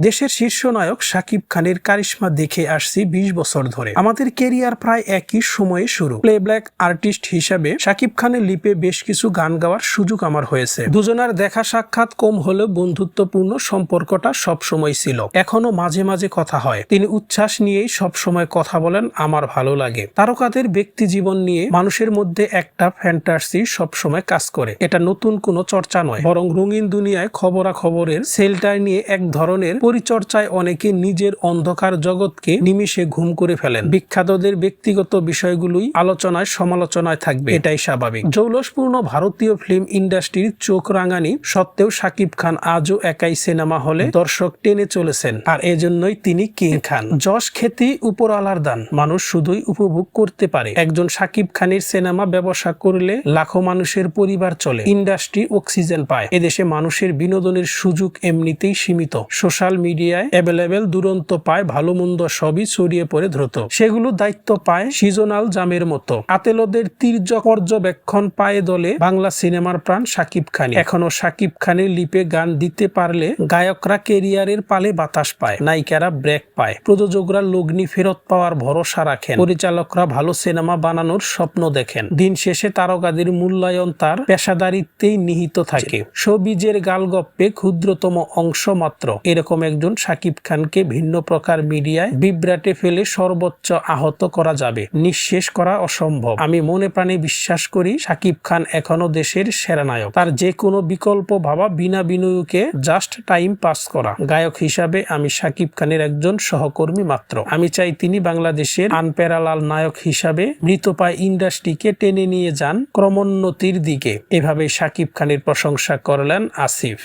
দেশের শীর্ষ নায়ক শাকিব খানের কারিশমা দেখে আসছি বিশ বছর ধরে। আমাদের কেরিয়ার প্রায় একই সময়ে শুরু। প্লেব্যাক আর্টিস্ট হিসাবে শাকিব খানের লিপে বেশ কিছু গান গাওয়ার সুযোগ আমার হয়েছে। দুজনার দেখা সাক্ষাৎ কম হলেও বন্ধুত্বপূর্ণ সম্পর্কটা সব সময় ছিল। এখনও মাঝে মাঝে কথা হয়। তিনি উচ্ছ্বাস নিয়েই সব সময় কথা বলেন, আমার ভালো লাগে। তারকাদের ব্যক্তি জীবন নিয়ে মানুষের মধ্যে একটা ফ্যান্টাসি সব সময় কাজ করে। এটা নতুন কোনো চর্চা নয়। বরং রঙিন দুনিয়ায় খবরা খবরের সেলটার নিয়ে এক ধরনের পরিচর্চায় অনেকে নিজের অন্ধকার জগৎকে নিমিষে ঘুম করে ফেলেন। বিখ্যাতদের ব্যক্তিগত বিষয়গুলোই আলোচনায় সমালোচনায় থাকবে। এটাই স্বাভাবিক। জৌলসপূর্ণ ভারতীয় ফিল্ম ইন্ডাস্ট্রির চোখ রাঙানি সত্ত্বেও শাকিব খান আজও একাই সিনেমা হলে দর্শক টেনে চলেছেন। আর এজন্যই তিনি কিং খান। যশ খ্যাতি উপরওয়ালার দান। মানুষ শুধুই উপভোগ করতে পারে। একজন সাকিব খানের সিনেমা ব্যবসা করলে লাখো মানুষের পরিবার চলে। ইন্ডাস্ট্রি অক্সিজেন পায়। এদেশে মানুষের বিনোদনের সুযোগ এমনিতেই সীমিত। সোশ্যাল মিডিয়ায় অ্যাভেলেবেল দুরন্ত পায়, ভালো মন্দ সবই ছড়িয়ে পড়ে দ্রুত। সেগুলো দায়িত্ব পায় সিজনাল জামের মতো। আতেলদের তীর্য পর্যবেক্ষণ পায়ে দলে বাংলা সিনেমার প্রাণ শাকিব খান এখনও শাকিব খানের লিপে গান দিতে পারলে গায়করা কেরিয়ারের পালে বাতাস পায়, নায়িকারা ব্রেক পায়। প্রযোজকরা লগ্নি ফেরত পাওয়ার ভরসা রাখেন। পরিচালকরা ভালো সিনেমা বানানোর স্বপ্ন দেখেন। দিন শেষে তারকাদের মূল্যায়ন তার পেশাদারিত্বেই নিহিত থাকে। সবীজের গালগপ্পে ক্ষুদ্রতম অংশ মাত্র। এরকম একজন শাকিব খানকে ভিন্ন প্রকার মিডিয়ায় বিভ্রাটে ফেলে সর্বোচ্চ আহত করা যাবে। নিঃশেষ করা অসম্ভব। আমি মনে প্রাণে বিশ্বাস করি শাকিব খান এখনও দেশের সেরা নায়ক। তার যে কোনো বিকল্প ভাবা বিনা বিনিয়োগে জাস্ট টাইম পাস করা। গায়ক হিসাবে আমি শাকিব খানের একজন সহকর্মী মাত্র। আমি চাই তিনি বাংলাদেশের আনপ্যারালাল নায়ক হিসাবে মৃতপায় ইন্ডাস্ট্রিকে টেনে নিয়ে যান ক্রমোন্নতির দিকে। এভাবে শাকিব খানের প্রশংসা করলেন আসিফ।